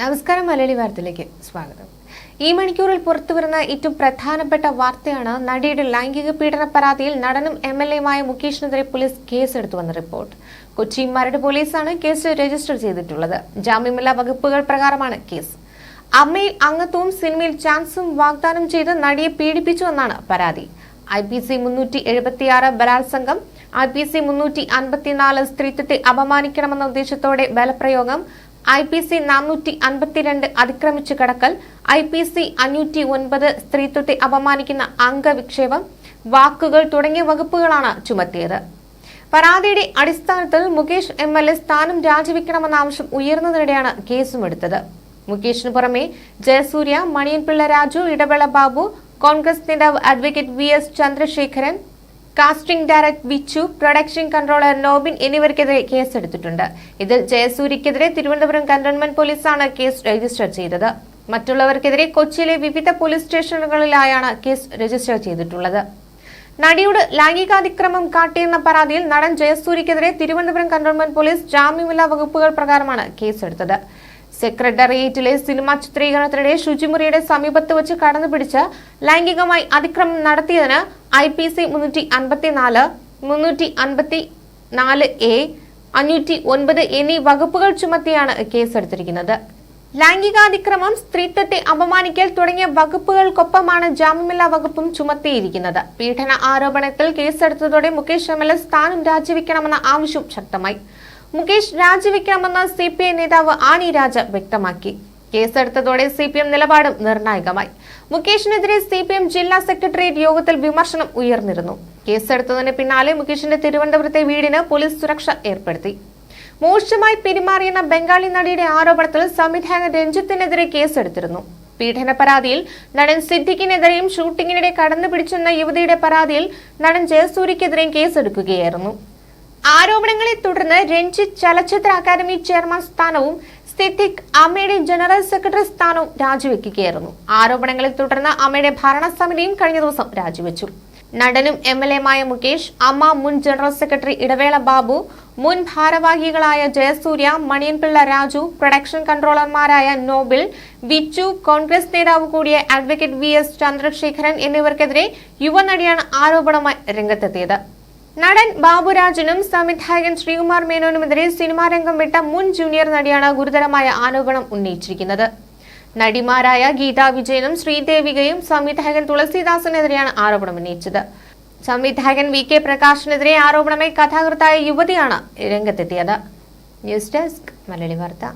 നമസ്കാരം മലയാളി വാർത്തയിലേക്ക് സ്വാഗതം. ഈ മണിക്കൂറിൽ പുറത്തുവരുന്ന ഏറ്റവും പ്രധാനപ്പെട്ട വാർത്തയാണ് നടിയുടെ ലൈംഗിക പീഡന പരാതിയിൽ നടനും എം എൽ എയുമായ മുകേഷിനെതിരെ പോലീസ് കേസെടുത്തുവെന്ന റിപ്പോർട്ട്. കൊച്ചി മരട് പോലീസാണ് കേസ് രജിസ്റ്റർ ചെയ്തിട്ടുള്ളത്. ജാമ്യമില്ലാ വകുപ്പുകൾ പ്രകാരമാണ് കേസ്. അമ്മയിൽ അംഗത്വവും സിനിമയിൽ ചാൻസും വാഗ്ദാനം ചെയ്ത് നടിയെ പീഡിപ്പിച്ചുവെന്നാണ് പരാതി. ഐ പി സി മുന്നൂറ്റി എഴുപത്തിയാറ് ബലാത്സംഗം ഐ പി സി മുന്നൂറ്റി അൻപത്തിനാല് സ്ത്രീത്വത്തെ അപമാനിക്കണമെന്ന ഉദ്ദേശത്തോടെ ബലപ്രയോഗം ഐ പി സി നാനൂറ്റി അൻപത്തിരണ്ട് അതിക്രമിച്ചു കടക്കൽ ഐ പി സി അഞ്ഞൂറ്റി ഒൻപത് സ്ത്രീത്വത്തെ അപമാനിക്കുന്ന അംഗവിക്ഷേപം വാക്കുകൾ തുടങ്ങിയ വകുപ്പുകളാണ് ചുമത്തിയത്. പരാതിയുടെ അടിസ്ഥാനത്തിൽ മുകേഷ് എം എൽ എ സ്ഥാനം രാജിവെക്കണമെന്ന ആവശ്യം ഉയർന്നതിനിടെയാണ് കേസും എടുത്തത്. മുകേഷിന് പുറമെ ജയസൂര്യ മണിയൻപിള്ള രാജു ഇടവേള ബാബു കോൺഗ്രസ് നേതാവ് advocate V S Chandrasekharan casting director Vichu production controller Nobin എന്നിവർക്കെതിരെ കേസെടുത്തിട്ടുണ്ട്. ഇതിൽ ജയസൂരിക്കെതിരെ തിരുവനന്തപുരം കന്റോൺമെന്റ് പോലീസാണ് കേസ് രജിസ്റ്റർ ചെയ്തത്. മറ്റുള്ളവർക്കെതിരെ കൊച്ചിയിലെ വിവിധ പോലീസ് സ്റ്റേഷനുകളിലായാണ് കേസ് രജിസ്റ്റർ ചെയ്തിട്ടുള്ളത്. നടിയോട് ലൈംഗികാതിക്രമം കാട്ടിയെന്ന പരാതിയിൽ നടൻ ജയസൂരിക്കെതിരെ തിരുവനന്തപുരം കന്റോൺമെന്റ് പോലീസ് ജാമ്യമില്ലാ വകുപ്പുകൾ പ്രകാരമാണ് കേസെടുത്തത്. സെക്രട്ടേറിയറ്റിലെ സിനിമാ ചിത്രീകരണത്തിനിടെ ശുചിമുറിയുടെ സമീപത്ത് വെച്ച് കടന്നുപിടിച്ച് ലൈംഗികമായി അതിക്രമം നടത്തിയതിന് ഐ പി സി മുന്നൂറ്റി അൻപത്തിനാല് മുന്നൂറ്റി അൻപത്തി നാല് എ അഞ്ഞൂറ്റി ഒൻപത് എന്നീ വകുപ്പുകൾ ചുമത്തിയാണ് കേസെടുത്തിരിക്കുന്നത്. ലൈംഗികാതിക്രമം സ്ത്രീത്വത്തെ അപമാനിക്കൽ തുടങ്ങിയ വകുപ്പുകൾക്കൊപ്പമാണ് ജാമ്യമില്ലാ വകുപ്പും ചുമത്തിയിരിക്കുന്നത്. പീഡന ആരോപണത്തിൽ കേസെടുത്തതോടെ മുകേഷ് എം എൽ എ സ്ഥാനം രാജിവെക്കണമെന്ന ആവശ്യം ശക്തമായി. മുകേഷ് രാജിവെക്കാമെന്ന് സി പി ഐ നേതാവ് ആനി രാജ വ്യക്തമാക്കി. കേസെടുത്തതോടെ സി പി എം നിലപാടും നിർണായകമായി. മുകേഷിനെതിരെ സി പി എം ജില്ലാ സെക്രട്ടേറിയറ്റ് യോഗത്തിൽ വിമർശനം ഉയർന്നിരുന്നു. കേസെടുത്തതിന് പിന്നാലെ മുകേഷിന്റെ തിരുവനന്തപുരത്തെ വീടിന് പോലീസ് സുരക്ഷ ഏർപ്പെടുത്തി. മോശമായി പെരുമാറിയെന്ന ബംഗാളി നടിയുടെ ആരോപണത്തിൽ സംവിധായകൻ രഞ്ജിത്തിനെതിരെ കേസെടുത്തിരുന്നു. പീഡന പരാതിയിൽ നടൻ സിദ്ദിഖിനെതിരെയും ഷൂട്ടിങ്ങിനിടെ കടന്നുപിടിച്ചെന്ന യുവതിയുടെ പരാതിയിൽ നടൻ ജയസൂര്യക്കെതിരെയും കേസെടുക്കുകയായിരുന്നു. ആരോപണങ്ങളെ തുടർന്ന് രഞ്ജിത് ചലച്ചിത്ര അക്കാദമി ചെയർമാൻ സ്ഥാനവും സ്ഥിതിക് അമ്മയുടെ ജനറൽ സെക്രട്ടറി സ്ഥാനവും രാജിവെക്കുകയായിരുന്നു. ആരോപണങ്ങളെ തുടർന്ന് അമ്മയുടെ ഭരണസമിതിയും കഴിഞ്ഞ ദിവസം രാജിവെച്ചു. നടനും എം എൽ എമായ മുകേഷ് അമ്മ മുൻ ജനറൽ സെക്രട്ടറി ഇടവേള ബാബു മുൻ ഭാരവാഹികളായ ജയസൂര്യ മണിയൻപിള്ള രാജു പ്രൊഡക്ഷൻ കൺട്രോളർമാരായ നോബിൾ വിച്ചു കോൺഗ്രസ് നേതാവ് കൂടിയ അഡ്വക്കേറ്റ് വി എസ് ചന്ദ്രശേഖരൻ എന്നിവർക്കെതിരെ യുവനടിയാണ് ആരോപണമായി രംഗത്തെത്തിയത്. നടൻ ബാബുരാജനും സംവിധായകൻ ശ്രീകുമാർ മേനോനുമെതിരെ സിനിമാ രംഗം വിട്ട മുൻ ജൂനിയർ നടിയാണ് ഗുരുതരമായ ആരോപണം ഉന്നയിച്ചിരിക്കുന്നത്. നടിമാരായ ഗീതാ വിജയനും ശ്രീദേവികയും സംവിധായകൻ തുളസീദാസിനെതിരെയാണ് ആരോപണം ഉന്നയിച്ചത്. സംവിധായകൻ വി കെ പ്രകാശിനെതിരെ ആരോപണമായി കഥാകൃത്തായ യുവതിയാണ് രംഗത്തെത്തിയത്. ന്യൂസ് ഡെസ്ക് മലയാളി വാർത്ത.